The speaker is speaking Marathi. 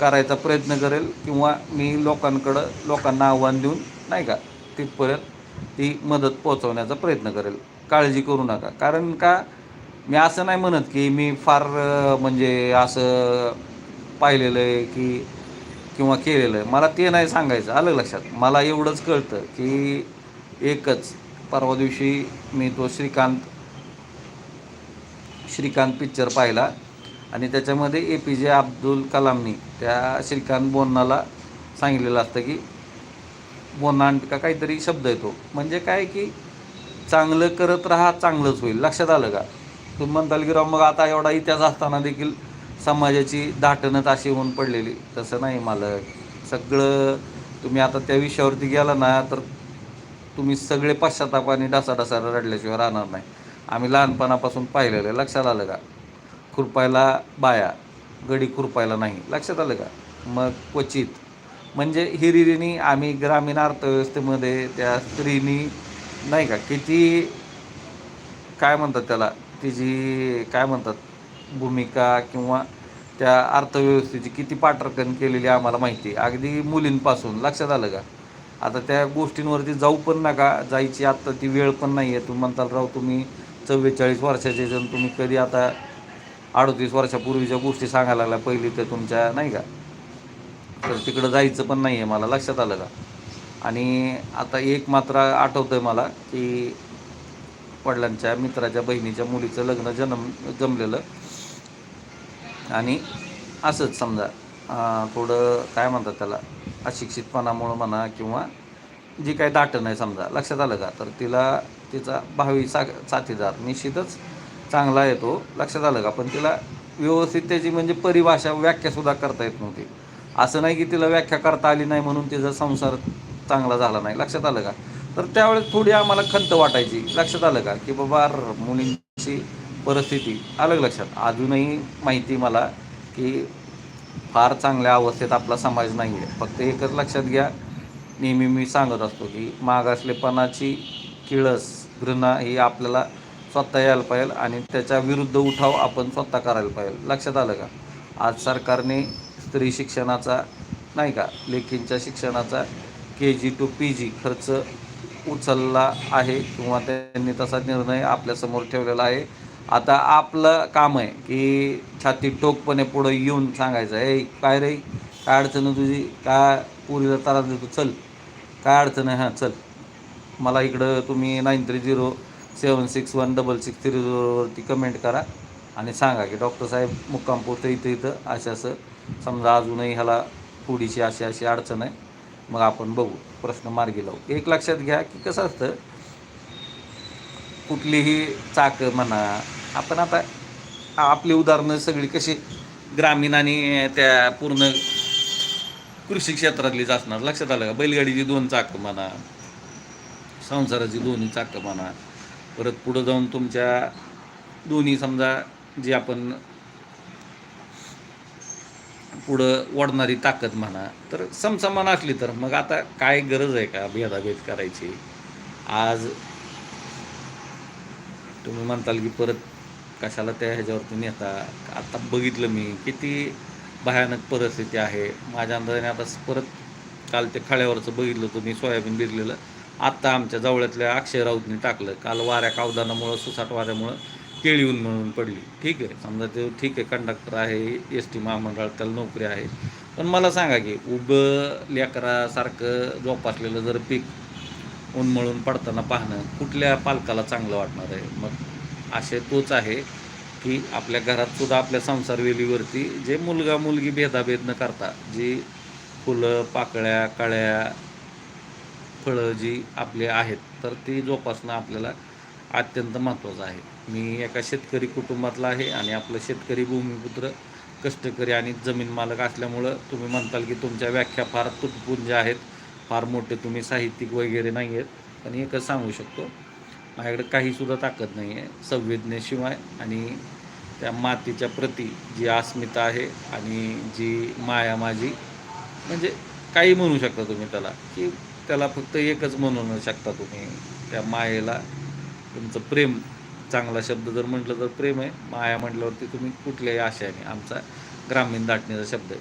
करायचा प्रयत्न करेल किंवा मी लोकांकडं लोकांना आव्हान देऊन नाही का तिथपर्यंत ती मदत पोहोचवण्याचा प्रयत्न करेल. काळजी करू नका. कारण का मी असं नाही म्हणत की मी फार म्हणजे असं पाहिलेलं आहे की किंवा केलेलं आहे. मला ते नाही सांगायचं. आलं लक्षात. मला एवढंच कळतं की एकच परवा दिवशी मी तो श्रीकांत श्रीकांत पिक्चर पाहिला. आणि त्याच्यामध्ये ए पी जे अब्दुल कलामनी त्या श्रीकांत बोन्नाला सांगितलेलं असतं की बोन्ना का काहीतरी शब्द येतो. म्हणजे काय की चांगलं करत राहा चांगलंच होईल. लक्षात आलं का? तुम्ही म्हणताल की राव मग आता एवढा इतिहास असताना देखील समाजाची दाटणच अशी होऊन पडलेली. तसं नाही मालक. सगळं तुम्ही आता त्या विषयावरती गेला ना तर तुम्ही सगळे पश्चातापाने डासाडासा रडल्याशिवाय राहणार नाही. आम्ही लहानपणापासून पाहिलेलं आहे. लक्षात आलं का? खुरपायला बाया गडी खुरपायला नाही. लक्षात आलं का? मग क्वचित. म्हणजे हिरिरीनी आम्ही ग्रामीण अर्थव्यवस्थेमध्ये त्या स्त्रीनी नाही का किती काय म्हणतात त्याला तिची काय म्हणतात भूमिका किंवा त्या अर्थव्यवस्थेची किती पाठराखण केलेली आम्हाला माहिती अगदी मुलींपासून. लक्षात आलं का? आता त्या गोष्टींवरती जाऊ पण नका. जायची आत्ता ती वेळ पण नाही आहे तुम्ही म्हणताल राव तुम्ही चव्वेचाळीस वर्षाचे जण तुम्ही कधी आता अडतीस वर्षापूर्वीच्या गोष्टी सांगायला लागल्या. पहिली ते तुमच्या नाही का? तर तिकडं जायचं पण नाही आहे मला लक्षात आलं का? आणि आता एक मात्र आठवतं आहे मला की वडिलांच्या मित्राच्या बहिणीच्या मुलीचं लग्न जन्म जमलेलं. आणि असंच समजा थोडं काय म्हणतात त्याला अशिक्षितपणामुळं म्हणा किंवा जी काही दाटण आहे समजा लक्षात आलं का? तर तिला तिचा भावी सा साथीदार निश्चितच चांगला येतो लक्षात आलं का? पण तिला व्यवस्थित त्याची म्हणजे परिभाषा व्याख्यासुद्धा करता येत नव्हती. असं नाही की तिला व्याख्या करता आली नाही म्हणून तिचा संसार चांगला झाला नाही. लक्षात आलं का? तर त्यावेळेस थोडी आम्हाला खंत वाटायची. लक्षात आलं का? की बाबा मुलींची परिस्थिती अलग लक्षात? अजूनही माहिती मला की फार चांगल्या अवस्थेत आपला समाज नाही आहे. फक्त एकच लक्षात घ्या. नेहमी मी सांगत असतो की मागासलेपणाची किळस घृणा ही आपल्याला स्वतः यायला पाहिजे आणि त्याच्या विरुद्ध उठाव आपण स्वतः करायला पाहिजे. लक्षात आलं का? आज सरकारने स्त्री शिक्षणाचा नाही का लेखींच्या शिक्षणाचा के जी टू पी जी खर्च उचलला आहे किंवा त्यांनी तसा निर्णय आपल्यासमोर ठेवलेला आहे. आता आपलं काम आहे की छाती टोकपणे पुढं येऊन सांगायचं आहे काय रे? काय अडचण आहे तुझी? काय पुरीला तारा देतो? चल. काय अडचण आहे? हां चल. मला इकडं तुम्ही nine three zero seven six one double six three झिरोवरती comment करा आणि सांगा की डॉक्टर साहेब मुक्काम पोतं इथं इथं असं असं समजा अजूनही ह्याला थोडीशी अशी अशी अडचण आहे. मग आपण बघू प्रश्न मार्गी लावू. एक लक्षात घ्या की कसं असतं कुठलीही चाकं म्हणा आपण आता आपली उदाहरणं सगळी कशी ग्रामीण आणि त्या पूर्ण कृषी क्षेत्रातलीच असणार. लक्षात आलं का? बैलगाडीची दोन चाकं म्हणा संसाराची दोन्ही चाकं म्हणा परत पुढं जाऊन तुमच्या दोन्ही समजा जी आपण पुढं वाढणारी ताकद म्हणा तर समसमान असली तर मग आता काय गरज आहे का भेदाभेद करायची? आज तुम्ही म्हणताल की परत कशाला त्या ह्याच्यावरती नेता? आता बघितलं मी किती भयानक परिस्थिती आहे. माझ्या अंदाजाने आता परत काल ते खळ्यावरचं बघितलं तुम्ही सोयाबीन बिरलेलं आत्ता आमच्या जवळातल्या अक्षय राऊतने टाकलं. काल वाऱ्या कावदानामुळं सुसाट वाऱ्यामुळं केळीहून म्हणून पडली. ठीक आहे. समजा ते ठीक आहे कंडक्टर आहे एस टी महामंडळात त्याला नोकरी आहे. पण मला सांगा की उभं लेकरासारखं जोपासलेलं जर पीक उन्मळून पडताना पाहणं कुठल्या पालकाला चांगलं वाटणार आहे? मग असे तोच आहे की आपल्या घरात सुद्धा आपल्या संसारवेलीवरती जे मुलगा मुलगी भेदाभेद न करता जी फुलं पाकळ्या कळ्या फळं जी आपली आहेत तर ती जोपासणं आपल्याला अत्यंत महत्त्वाचं आहे. मी एका शेतकरी कुटुंबातला आहे आणि आपलं शेतकरी भूमिपुत्र कष्टकरी आणि जमीन मालक असल्यामुळं तुम्ही म्हणताल की तुमच्या व्याख्या फार तुटपुंज आहेत फार मोठे तुम्ही साहित्यिक वगैरे नाही आहेत पण एकच सांगू शकतो माझ्याकडे काहीसुद्धा ताकद नाही आहे संवेदनेशिवाय आणि त्या मातीच्या प्रती जी अस्मिता आहे आणि जी माया माझी म्हणजे काही म्हणू शकता तुम्ही त्याला की त्याला फक्त एकच म्हणू शकता तुम्ही त्या मायेला तुमचं प्रेम चांगला शब्द जर म्हटलं तर प्रेम आहे. माया म्हटल्यावरती तुम्ही कुठल्याही आशयाने आमचा ग्रामीण दाटणीचा शब्द आहे.